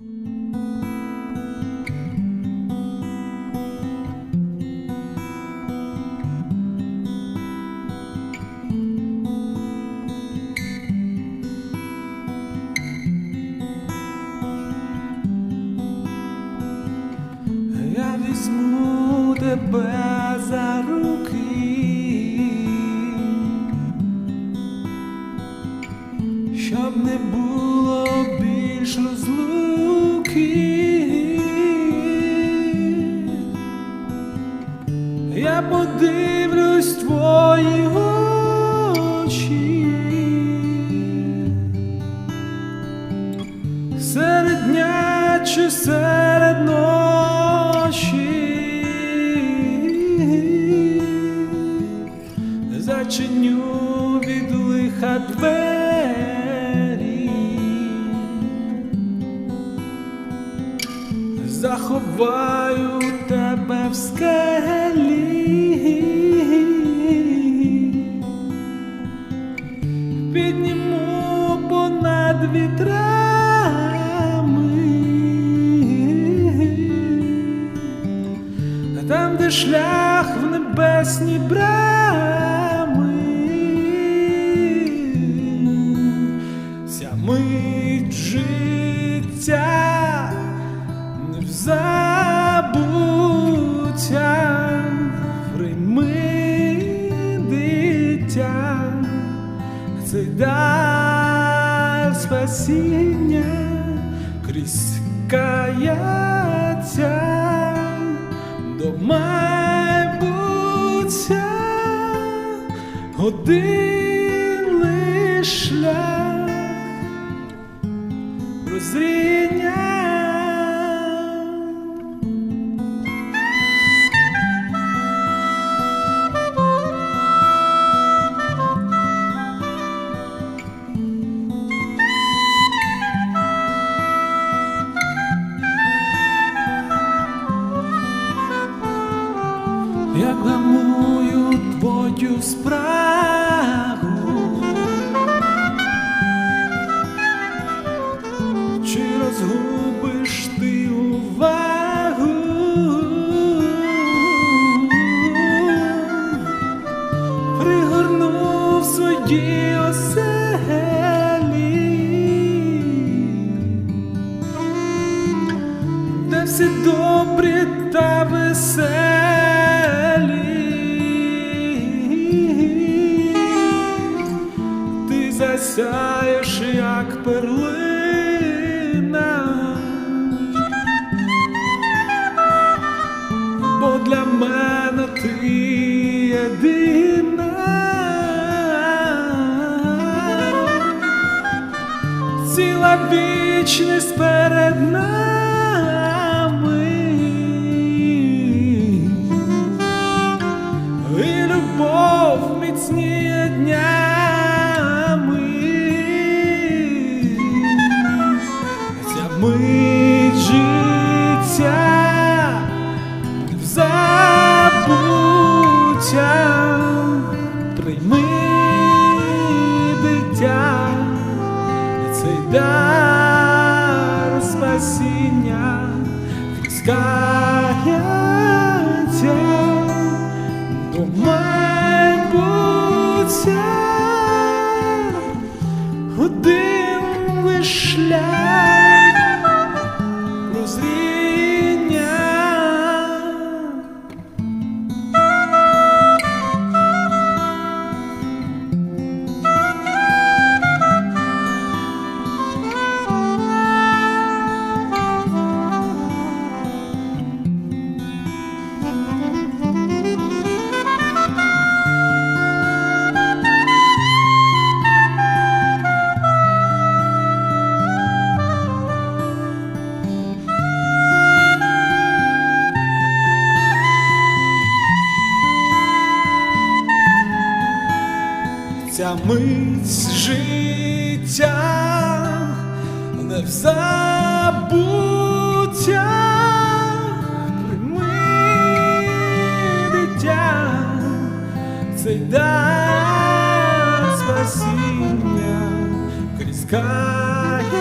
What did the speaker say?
Я візьму тебе за руки, щоб не було більш розлуки. Я подивлюсь твої очі. Серед дня чи серед ночі зачиню від лиха двері, заховаю тебе в скелі. підніму понад вітрами, там, де шлях в небесні брами, дар спасіння крізь каяття до майбуття один лиш шлях прозріння. Як гамую твою справу, чи розгубиш ти увагу, пригорнув свої оселі де всі добрі та веселі. Ти засяєш, як перлина, бо для мене ти єдина. ціла вічність перед нами, і любов міцніє днями, крізь каяття до майбуття один лиш шлях ця мить життя не в забуття, прийми дитя, цей дар спасіння крізь каяття